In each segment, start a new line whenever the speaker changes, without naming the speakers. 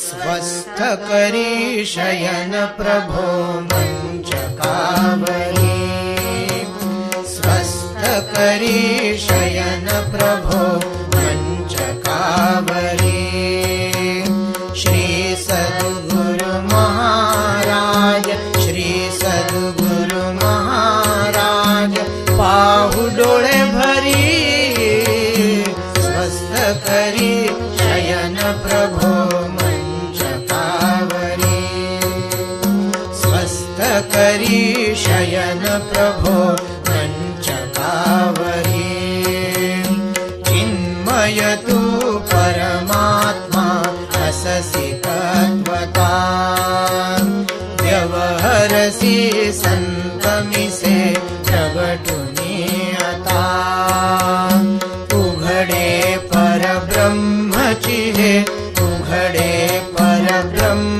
स्वस्थ शयन प्रभो स्वस्थ करी शयन प्रभो मञ्चकावरी। श्री सद्गुरु महाराज श्री सद्गुरु महाराज पाहु डोळे भरी। स्वस्थ करी शयन प्रभो शयन प्रभो मञ्चकावरी चिन्मय तु परमात्मा अससि तत्त्वता व्यवहरसि सन्तमिसे प्रगटुनीयता उघडे परब्रह्मचिहे उघडे परब्रह्मचिहे मूर्ति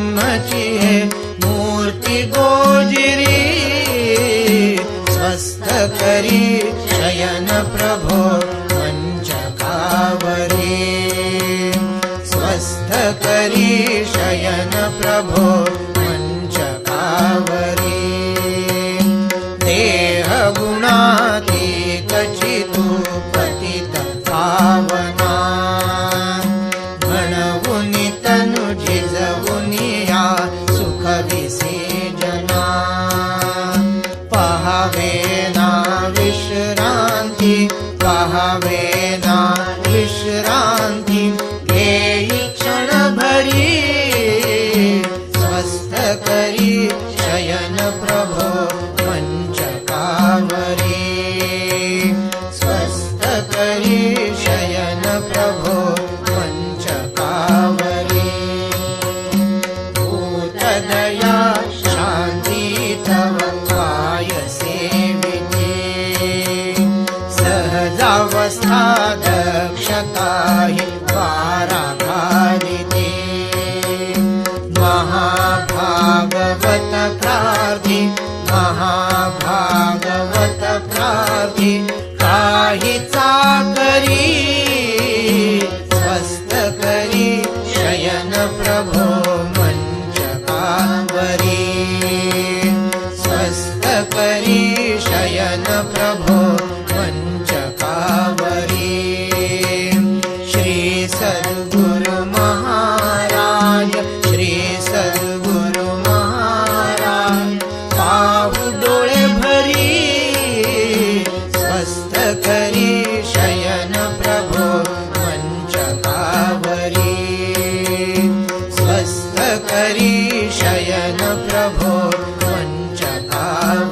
गोजिरी स्वस्थ करी शयन प्रभो मञ्चकावरी स्वस्थ करी शयन प्रभो Ave प्रार्थि महाभागवत प्रार्थि काहीच शयन प्रभो मञ्चकावरी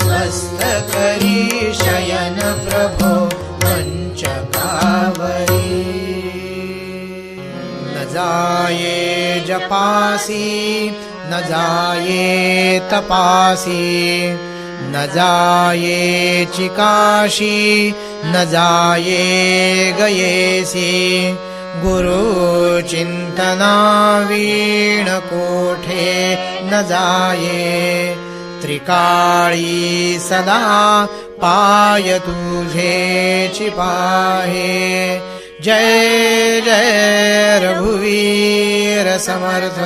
स्वस्थ करी शयन प्रभो मञ्चकावरी न जाये जपासी न जाये तपासी न जाये चिकाशी न जाये गयेसि गुरु चिंतना वीण कोठे न जाये। त्रिकाळी सदा पाय तुझे चिपाहे जय जय रघुवीर समर्थ।